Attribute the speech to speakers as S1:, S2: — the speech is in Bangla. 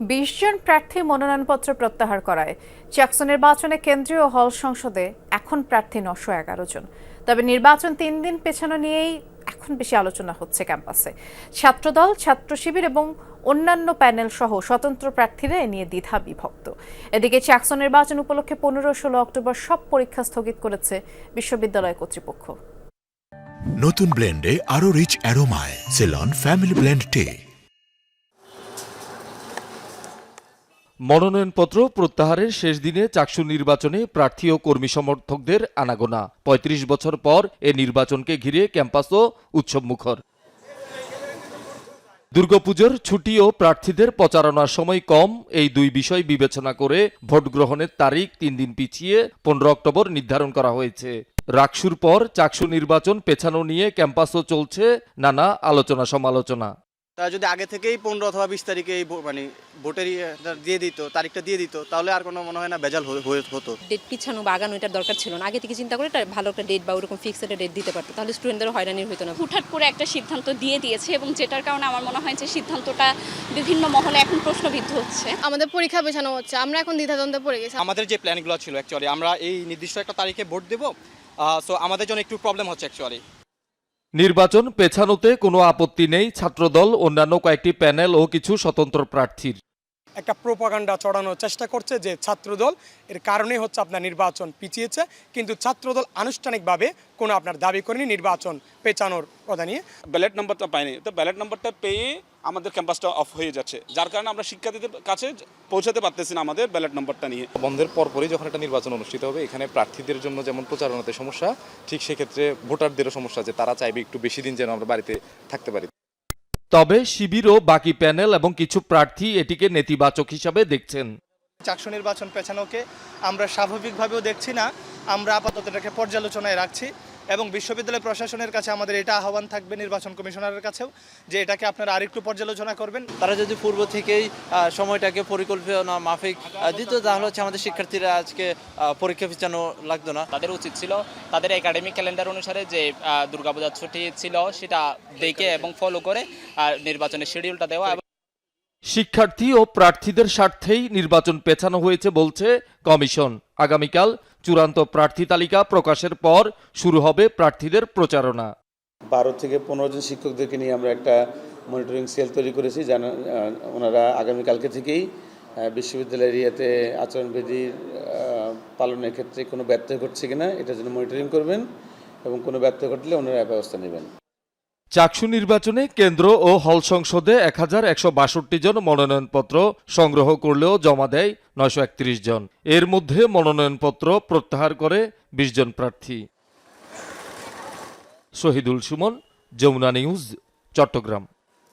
S1: বিশ জন প্রার্থী মনোনয়নপত্র প্রত্যাহার করায়। চ্যাকসন নির্বাচনে কেন্দ্রীয় হল সংসদে এখন প্রার্থী নশো এগারো জন। তবে নির্বাচন তিন দিন পেছানো নিয়েই এখন বেশি আলোচনা হচ্ছে ক্যাম্পাসে। ছাত্রদল, ছাত্র শিবির এবং অন্যান্য প্যানেল সহ স্বতন্ত্র প্রার্থীরা এ নিয়ে দ্বিধা বিভক্ত এদিকে চ্যাকসন নির্বাচন উপলক্ষে পনেরো ষোলো অক্টোবর সব পরীক্ষা স্থগিত করেছে বিশ্ববিদ্যালয় কর্তৃপক্ষ।
S2: নতুন ব্লেন্ডে আরও রিচ অ্যারোমায়, সেলন, ফ্যামিলি ব্লেন্ড টে।
S3: মনোনয়নপত্র প্রত্যাহারের শেষ দিনে চাকসু নির্বাচনে প্রার্থী ও কর্মী সমর্থকদের আনাগোনা। ৩৫ বছর পর এ নির্বাচনকে ঘিরে ক্যাম্পাসও উৎসবমুখর দুর্গাপুজোর ছুটি ও প্রার্থীদের প্রচারণার সময় কম এই দুই বিষয় বিবেচনা করে ভোট গ্রহণের তারিখ তিন দিন পিছিয়ে পনেরো অক্টোবর নির্ধারণ করা হয়েছে। রাকসুর পর চাকসু নির্বাচন পেছানো নিয়ে ক্যাম্পাসও চলছে নানা আলোচনা সমালোচনা
S4: তারা যদি আগে থেকেই পনেরো অথবা বিশ তারিখে এই মানে ভোটের দিয়ে দিত তারিখটা দিয়ে দিত তাহলে আর কোনো মনে হয় না ভেজাল হতো।
S5: ডেট পিছানো বা আগানো এটার দরকার ছিল না। আগে থেকে চিন্তা করে ভালো একটা ডেট বা ওরকম ফিক্স একটা ডেট দিতে পারতো। তাহলে স্টুডেন্টদের হয়রানি হতো না।
S6: হুটহাট করে একটা সিদ্ধান্ত দিয়ে দিয়েছে এবং যেটার কারণে আমার মনে হয় যে সিদ্ধান্তটা বিভিন্ন মহলে এখন প্রশ্নবিদ্ধ হচ্ছে।
S7: আমাদের পরীক্ষা পেছানো হচ্ছে। আমরা এখন দ্বিধাদ্বন্দ্বে পড়ে গেছি।
S8: আমাদের যে প্ল্যানগুলো ছিল অ্যাকচুয়ালি আমরা এই নির্দিষ্ট একটা তারিখে ভোট দেবো সো আমাদের জন্য একটু প্রবলেম হচ্ছে অ্যাকচুয়ালি
S3: নির্বাচন পেছানোতে কোনো আপত্তি নেই। ছাত্রদল অন্যান্য কয়েকটি প্যানেল ও কিছু স্বতন্ত্র প্রার্থীর।
S9: একটা প্রোপাগান্ডা চড়ানোর চেষ্টা করছে যে ছাত্রদল। এর কারণে হচ্ছে আপনার নির্বাচন পিছিয়েছে। কিন্তু ছাত্রদল আনুষ্ঠানিকভাবে কোনো আপনার দাবি করেনি নির্বাচন পেছানোর কথা নিয়ে।
S10: ব্যালেট নাম্বারটা পাইনি। তো ব্যালেট নাম্বারটা পেয়ে আমাদের ক্যাম্পাসটা অফ হয়ে যাচ্ছে। যার কারণে আমরা শিক্ষার্থীদের কাছে পৌঁছাতে পারতেছি না আমাদের ব্যালেট নাম্বারটা নিয়ে।
S11: বন্ধের পরপরই যখন একটা নির্বাচন অনুষ্ঠিত হবে এখানে প্রার্থীদের জন্য যেমন প্রচারণাতে সমস্যা ঠিক সেক্ষেত্রে ভোটারদেরও সমস্যা আছে। তারা চাইবে একটু বেশি দিন যেন আমরা বাড়িতে থাকতে পারি।
S3: তবে শিবির ও বাকি প্যানেল এবং কিছু প্রার্থী এটিকে নেতিবাচক হিসাবে দেখছেন।
S4: চাকসু নির্বাচন পেছানোকে আমরা স্বাভাবিকভাবেও দেখছি না। আমরা আপাতত এটাকে পর্যালোচনায় রাখছি এবং বিশ্ববিদ্যালয় প্রশাসনের কাছে আমাদের এটা আহ্বান থাকবে নির্বাচন কমিশনারের কাছেও যে এটাকে আপনারা আরেকটু পর্যালোচনা করবেন।
S8: তারা যদি পূর্ব থেকেই সময়টাকে পরিকল্পনা মাফিক দিত তাহলে হচ্ছে আমাদের শিক্ষার্থীরা আজকে পরীক্ষা পিছানো লাগতো না।
S12: তাদের উচিত ছিল তাদের একাডেমিক ক্যালেন্ডার অনুসারে যে দুর্গাপূজার ছুটি ছিল সেটা দেখে এবং ফলো করে আর নির্বাচনের শিডিউলটা দেওয়া এবং
S3: শিক্ষার্থী ও প্রার্থীদের স্বার্থেই নির্বাচন পেছানো হয়েছে বলছে কমিশন। আগামীকাল চূড়ান্ত প্রার্থী তালিকা প্রকাশের পর শুরু হবে প্রার্থীদের প্রচারণা।
S13: বারো থেকে পনেরো জন শিক্ষকদেরকে নিয়ে আমরা একটা মনিটরিং সেল তৈরি করেছি জানা ওনারা আগামীকালকে থেকেই আহ, বিশ্ববিদ্যালয়ের ইয়েতে আচরণবিধির পালনের ক্ষেত্রে কোনো ব্যর্থ ঘটছে কিনা এটার জন্য মনিটরিং করবেন এবং কোনো ব্যর্থ ঘটলে ওনারা ব্যবস্থা নেবেন।
S3: চাকসু নির্বাচনে কেন্দ্র ও হল সংসদে এক হাজার একশো বাষট্টি জন মনোনয়নপত্র সংগ্রহ করলেও জমা দেয় নয়শো একত্রিশ জন। এর মধ্যে মনোনয়নপত্র প্রত্যাহার করে বিশ জন প্রার্থী। শহীদুল সুমন, যমুনা নিউজ, চট্টগ্রাম।